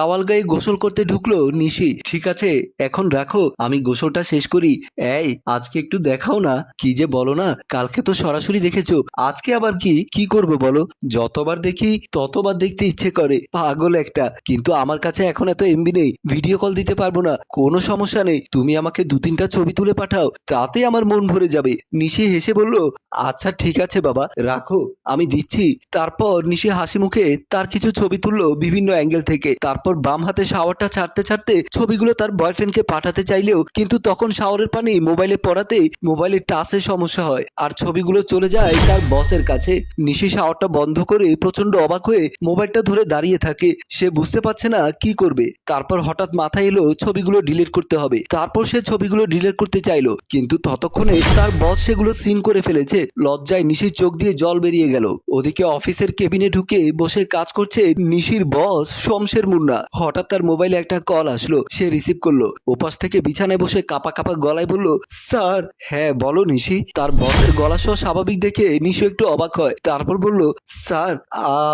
Towel গায়ে গোসল করতে ঢুকলো নিশি। ঠিক আছে, এখন রাখো, আমি গোসলটা শেষ করি। এই, আজকে একটু দেখাও না, কি যে বলো না, কালকে তো সরাসরি দেখেছ। আজকে আবার কি কি করব বলো? যতবার দেখি, ততবার দেখতে ইচ্ছে করে, পাগল একটা। কিন্তু আমার কাছে এখন এত এমবি নেই ভিডিও কল দিতে পারব না, কোনো সমস্যা নেই। তুমি আমাকে দু তিনটা ছবি তুলে পাঠাও, তাতে আমার মন ভরে যাবে। নিশি হেসে বলল আচ্ছা ঠিক আছে বাবা, রাখো, আমি দিচ্ছি। তারপর নিশি হাসি মুখে তার কিছু ছবি তুললো বিভিন্ন অ্যাঙ্গেল থেকে। তারপর বাম হাতে শাওয়ারটা ছাড়তে ছাড়তে ছবিগুলো তার বয়ফ্রেন্ডকে পাঠাতে চাইলেও কিন্তু তখন শাওয়ারের পানি মোবাইলে পড়াতে মোবাইলের টাচের সমস্যা হয়। আর ছবিগুলো চলে যায় তার বসের কাছে। নিশি শাওয়ারটা বন্ধ করে প্রচণ্ড অবাক হয়ে মোবাইলটা ধরে দাঁড়িয়ে থাকে। সে বুঝতে পারছে না কি করবে। তারপর হঠাৎ মাথায় এলো ছবিগুলো ডিলিট করতে হবে। তারপর সে ছবিগুলো ডিলিট করতে চাইলো। কিন্তু ততক্ষণে তার বস সেগুলো সিন করে ফেলেছে। লজ্জায় নিশির চোখ দিয়ে জল বেরিয়ে গেল। ওদিকে অফিসের কেবিনে ঢুকে বসে কাজ করছে নিশির বস শমশের মুন্না। হঠাৎ তার মোবাইলে একটা কল আসলো, সে রিসিভ করল। ওপাশ থেকে বিছানায় বসে কাপা কাপা গলায় বলল, স্যার! হ্যাঁ বলো নিশি। তার বসের গলা সহ স্বাভাবিক দেখে নিশু একটু অবাক হয়। তারপর বলল, স্যার,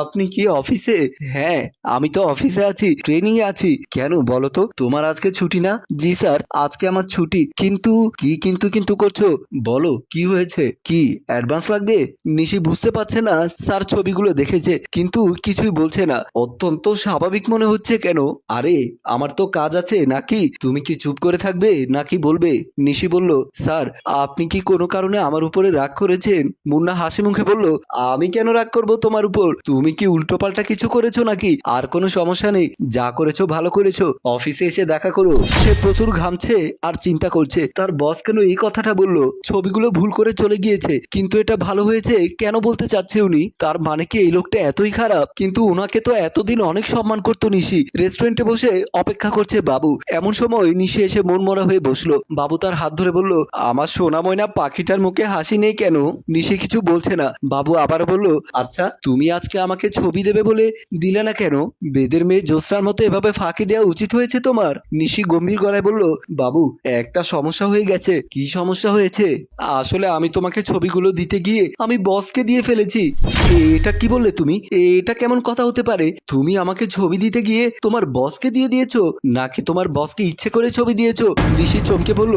আপনি কি অফিসে? হ্যাঁ আমি তো অফিসে আছি ট্রেনিং এ আছি। কেন, বলো তো, তোমার আজকে ছুটি না? জি, স্যার, আজকে আমার ছুটি। কিন্তু, কি কিন্তু কিন্তু করছ? বলো, কি হয়েছে? কি, অ্যাডভান্স লাগবে? নিশি বুঝতে পারছে না, স্যার ছবিগুলো দেখেছে, কিন্তু কিছুই বলছে না। অত্যন্ত স্বাভাবিক মনে হচ্ছে কেন? আরে, আমার তো কাজ আছে, নাকি? তুমি কি চুপ করে থাকবে, নাকি বলবে? নিশি বলল, স্যার, আপনি কি কোনো কারণে আমার উপরে রাগ করেছেন? মুন্না হাসি মুখে বলল, আমি কেন রাগ করব তোমার উপর? তুমি কি উল্টোপাল্টা কিছু করেছ নাকি? আর কোনো সমস্যা নেই, যা করেছ ভালো করেছ, অফিসে এসে দেখা করো। সে প্রচুর ঘামছে আর চিন্তা করছে। তার বস কেন এই কথাটা বলল? ছবিগুলো ভুল করে চলে গিয়েছে, কিন্তু এটা ভালো হয়েছে, কেন বলতে চাচ্ছে উনি? তার মানে কি এই লোকটা এতই খারাপ? কিন্তু ওনাকে তো এতদিন অনেক সম্মান করতো নিশি। রেস্টুরেন্টে বসে অপেক্ষা করছে বাবু। এমন সময় নিশে এসে মন মরা হয়ে বসল। বাবু তার হাত ধরে বলল, আমার সোনা ময়না পাখিটার মুখে হাসি নেই কেন? নিশে কিছু বলছে না। বাবু আবার বলল আচ্ছা তুমি আজকে আমাকে ছবি দেবে বলে দিলে না কেন? বেদের মেয়ে জোসরার মতো এভাবে ফাঁকি দেওয়া উচিত হয়েছে তোমার? নিশি গম্ভীর গলায় বলল, বাবু, একটা সমস্যা হয়ে গেছে। কি সমস্যা হয়েছে? আসলে আমি তোমাকে ছবিগুলো দিতে গিয়ে আমি বসকে দিয়ে ফেলেছি। এটা কি বললে তুমি? এটা কেমন কথা হতে পারে? তুমি আমাকে ছবি দিতে গিয়ে তোমার বসকে দিয়ে দিয়েছ? নাকি তোমার বসকে ইচ্ছে করে ছবি দিয়েছ? ঋষি চমকে বলল,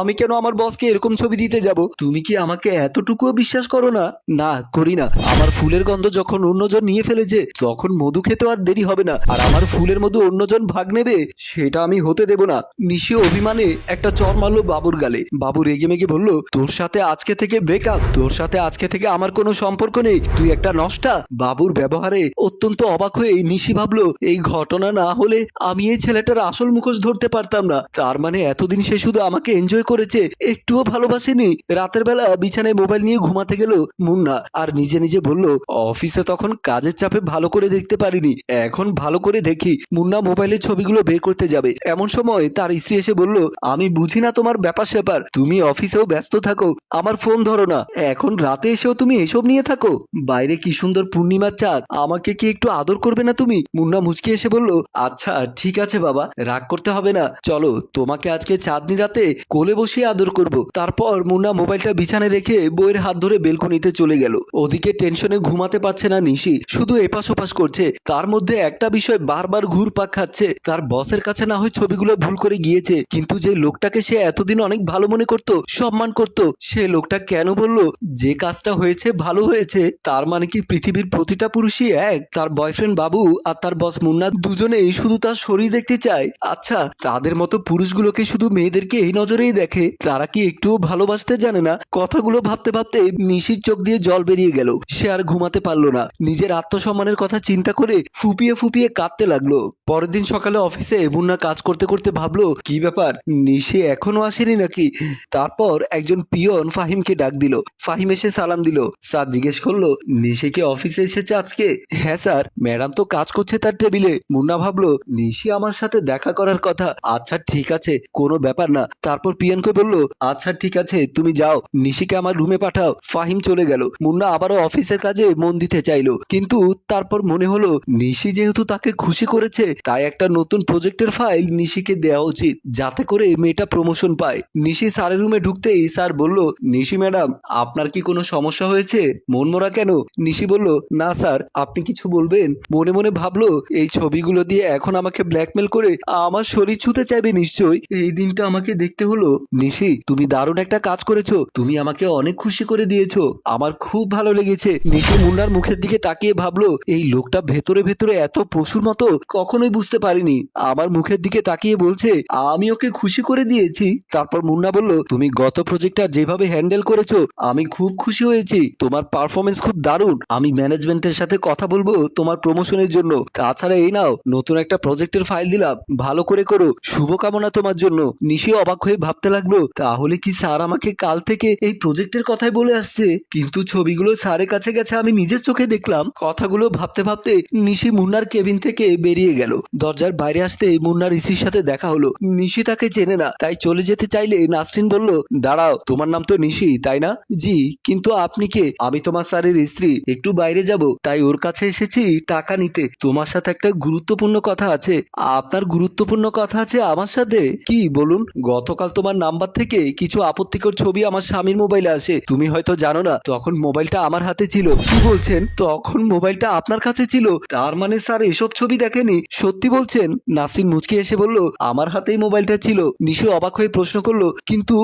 আমি কেন আমার বসকে এরকম ছবি দিতে যাব? তুমি কি আমাকে এতটুকুও বিশ্বাস করো না? না, করি না। আমার ফুলের গন্ধ যখন অন্যজন নিয়ে ফেলেছে, তখন মধু খেতে আর দেরি হবে না। আর আমার ফুলের মধু অন্যজন ভাগ নেবে, সেটা আমি হতে দেব না। নিশি অভিমানে একটা চর মারলো বাবুর গালে। বাবু রেগে মেগে বলল, তোর সাথে আজকে থেকে ব্রেকআপ তোর সাথে আজকে থেকে আমার কোনো সম্পর্ক নেই। তুই একটা নষ্টা? বাবুর ব্যবহারে অত্যন্ত অবাক হয়ে নিশি ভাবলো, এই ঘটনা না হলে আমি এই ছেলেটার আসল মুখোশ ধরতে পারতাম না। তার মানে এতদিন সে শুধু আমাকে এনজয় করেছে, একটুও ভালোবাসেনি। রাতের বেলা বিছানায় মোবাইল নিয়ে ঘুমাতে গেল মুন্না আর নিজে নিজে বলল, অফিসে তখন কাজের চাপে ভালো করে দেখতে পারিনি। এখন ভালো করে দেখি, মুন্না মোবাইলের ছবিগুলো বের করতে যাবে। এমন সময় তার স্ত্রী এসে বলল, আমি বুঝি না তোমার ব্যাপার স্যাপার। তুমি অফিসেও ব্যস্ত থাকো, আমার ফোন ধরো না। এখন রাতে এসেও তুমি এসব নিয়ে থাকো। বাইরে কি সুন্দর পূর্ণিমার চাঁদ, আমাকে কি একটু আদর করবে না তুমি? মুন্না মুচকি এসে বলল আচ্ছা ঠিক আছে বাবা, রাগ করতে হবে না। চলো, তোমাকে আজকে চাঁদনি রাতে কোলে বসিয়ে আদর করব। তারপর মুন্না মোবাইলটা বিছানায় রেখে বইয়ের হাত ধরে বেলকনিতে চলে গেল। ওদিকে টেনশনে ঘুমাতে পারছে না নিশি, শুধু এপাশ ওপাশ করছে। তার মধ্যে একটা বিষয় বারবার ঘুরপাক খাচ্ছে। তার বসের কাছে না হয় ছবিগুলো ভুল করে গিয়েছে, কিন্তু যে লোকটাকে সে এতদিন অনেক ভালো মনে করত, সম্মান করত, সে লোকটা কেন বলল, যে কাজটা হয়েছে ভালো হয়েছে, তার মানে কি পৃথিবীর প্রতিটা পুরুষই এক? তার বয়ফ্রেন্ড বাবু আর তার বস মুন্না দুজনেই শুধু তার শরীর দেখতে চায়। আচ্ছা তাদের মতো পুরুষগুলোকে শুধু মেয়েদেরকে এই নজরেই দেখে। তারা কি একটুও ভালোবাসতে জানে না? কথাগুলো ভাবতে ভাবতে নিশির চোখ দিয়ে জল বেরিয়ে গেল। সে আর ঘুমাতে পারল না। নিজের আত্মসম্মানের কথা চিন্তা করে ফুপিয়ে ফুপিয়ে কাঁদতে লাগল। পরের দিন সকালে অফিসে মুন্না কাজ করতে করতে ভাবলো, কি ব্যাপার? নিশি এখনও আসেনি নাকি? তারপর একজন পিয়ন ফাহিমকে ডাক দিল। ফাহিম এসে সালাম দিল। স্যার জিজ্ঞেস করল, নিশি কি অফিসে এসেছে আজকে? হ্যাঁ স্যার। ম্যাডাম তো কাজ করছে তার টেবিলে। মুন্না ভাবলো, নিশি আমার সাথে দেখা করার কথা। আচ্ছা ঠিক আছে, কোনো ব্যাপার না। তারপর পিয়নকে বলল আচ্ছা ঠিক আছে, তুমি যাও, নিশিকে আমার রুমে পাঠাও। ফাহিম চলে গেল। মুন্না আবারও অফিসের কাজে মন দিতে চাইলো। কিন্তু তারপর মনে হলো, নিশি যেহেতু তাকে খুশি করেছে, তাই একটা নতুন প্রজেক্টের ফাইল নিশিকে দেওয়া উচিত, যাতে করে মেয়েটা প্রমোশন পায়। নিশি স্যারের রুমে ঢুকতেই স্যার বলল, নিশি ম্যাডাম, আপনার কি কোনো সমস্যা হয়েছে? মন মরা কেন? নিশি বলল, না স্যার, আপনি কিছু বলবেন? মনে মনে ভাবলো, এই ছবি ছবিগুলো দিয়ে এখন আমাকে ব্ল্যাকমেল করে আমার শরীর ছুতে চাইবে নিশ্চয়ই। এই দিনটা আমাকে দেখতে হলো। নিশি, তুমি দারুণ একটা কাজ করেছ। তুমি আমাকে অনেক খুশি করে দিয়েছ। আমার খুব ভালো লেগেছে। নিশি মুন্নার মুখের দিকে তাকিয়ে ভাবলো, এই লোকটা ভেতরে ভেতরে এত পশুর মতো, কখনোই বুঝতে পারিনি। আমার মুখের দিকে তাকিয়ে বলছে, আমি ওকে খুশি করে দিয়েছি। তারপর মুন্না বলল, তুমি গত প্রজেক্টটা যেভাবে হ্যান্ডেল করেছ, আমি খুব খুশি হয়েছি। তোমার পারফরমেন্স খুব দারুণ। আমি ম্যানেজমেন্টের সাথে কথা বলব তোমার প্রমোশনের জন্য। তাছাড়া এই নাও নতুন একটা প্রজেক্টের ফাইল দিলাম, ভালো করে করো, শুভকামনা তোমার জন্য। নিশি অবাক হয়ে ভাবতে লাগল, তাহলে কি স্যার আমাকে কাল থেকে এই প্রজেক্টের কথাই বলে আসছে? কিন্তু ছবিগুলো স্যারের কাছে গেছে, আমি নিজের চোখে দেখলাম। কথাগুলো ভাবতে ভাবতে নিশি মুন্নার কেবিন থেকে বেরিয়ে গেল। দরজার বাইরে আসতে মুন্নার ইসির সাথে দেখা হলো। নিশি তাকে চেনে না, তাই চলে যেতে চাইলে নাসরিন বলল, দাঁড়াও, তোমার নাম তো নিশি, তাই না? জি, কিন্তু আপনি কে? আমি তোমার স্যারের স্ত্রী, একটু বাইরে যাব, তাই ওর কাছে এসেছি টাকা নিতে। তোমার সাথে একটা গুরুত্বপূর্ণ কথা আছে। আপনার গুরুত্বপূর্ণ কথা আছে আমার সাথে? কি, বলুন? গতকাল তোমার নাম্বার থেকে কিছু আপত্তিকর ছবি আমার স্বামীর মোবাইলে আসে। তুমি হয়তো জানো না, তখন মোবাইলটা আমার হাতে ছিল। কি বলছেন? তখন মোবাইলটা আপনার কাছে ছিল। তার মানে স্যার, এসব ছবি দেখেনি। সত্যি বলছেন? নাসরিন মুচকি এসে বলল, আমার হাতেই মোবাইলটা ছিল। নিশি অবাক হয়ে প্রশ্ন করল, কিন্তু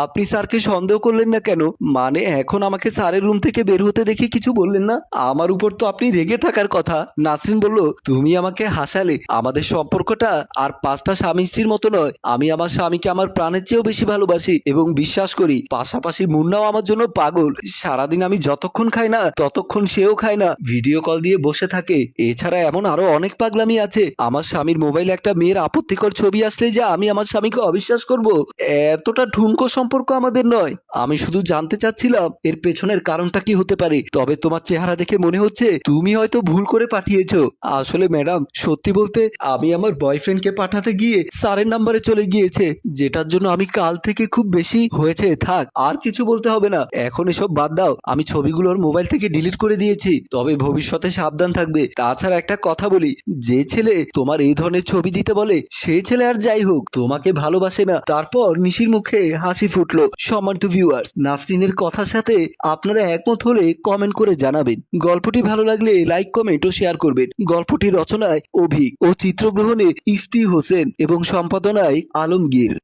আপনি স্যারকে সন্দেহ করলেন না কেন? মানে এখন আমাকে স্যারের রুম থেকে বের হতে দেখে কিছু বললেন না? আমার উপর তো আপনি রেগে থাকার কথা। নাসরিন বলল, তুমি আমাকে হাসালে। আমাদের সম্পর্কটা আর পাঁচটা স্বামী স্ত্রীর মতো নয়। আমি আমার স্বামীকে আমার প্রাণের চেয়েও বেশি ভালোবাসি এবং বিশ্বাস করি, পাশাপাশি মুন্নাও আমার জন্য পাগল। সারাদিন আমি যতক্ষণ খাই না, ততক্ষণ সেও খায় না। ভিডিও কল দিয়ে বসে থাকে। এছাড়া এমন আরও অনেক পাগলামি আছে। আমার স্বামীর মোবাইলে একটা মেয়ের আপত্তিকর ছবি আসলে যে আমি আমার স্বামীকে অবিশ্বাস করব, এতটা ঠুনকো সম্পর্ক আমাদের নয়। আমি শুধু জানতে চাচ্ছিলাম, এর পেছনের কারণটা কি হতে পারে? তবে তোমার চেহারা দেখে মনে হচ্ছে, তুমি হয়তো ভুল করে পাঠিয়েছো। আসলে ম্যাডাম সত্যি বলতে, আমি আমার বয়ফ্রেন্ডকে পাঠাতে গিয়ে স্যারের নাম্বারে চলে গিয়েছে, যেটার জন্য আমি কাল থেকে খুব বেশি হয়েছে। থাক, আর কিছু বলতে হবে না। এখন এসব বাদ দাও। আমি ছবিগুলোর মোবাইল থেকে ডিলিট করে দিয়েছি। তবে ভবিষ্যতে সাবধান থাকবে। তাছাড়া একটা কথা বলি, যে ছেলে তোমার এই ধরনের ছবি দিতে বলে, সে ছেলে আর যাই হোক, তোমাকে ভালোবাসে না। তারপর নিশির মুখে হাসি ফুটলো। সম্মানিত ভিউয়ার্স নাসরিনের কথার সাথে আপনারা একমত হলে কমেন্ট করে জানাবেন। গল্পটি ভালো লাগলে লাইক কমেন্ট ও শেয়ার করবেন। গল্পটি রচনায় অভিক ও চিত্রগ্রহণে ইফতি হোসেন এবং সম্পাদনায় আলমগীর।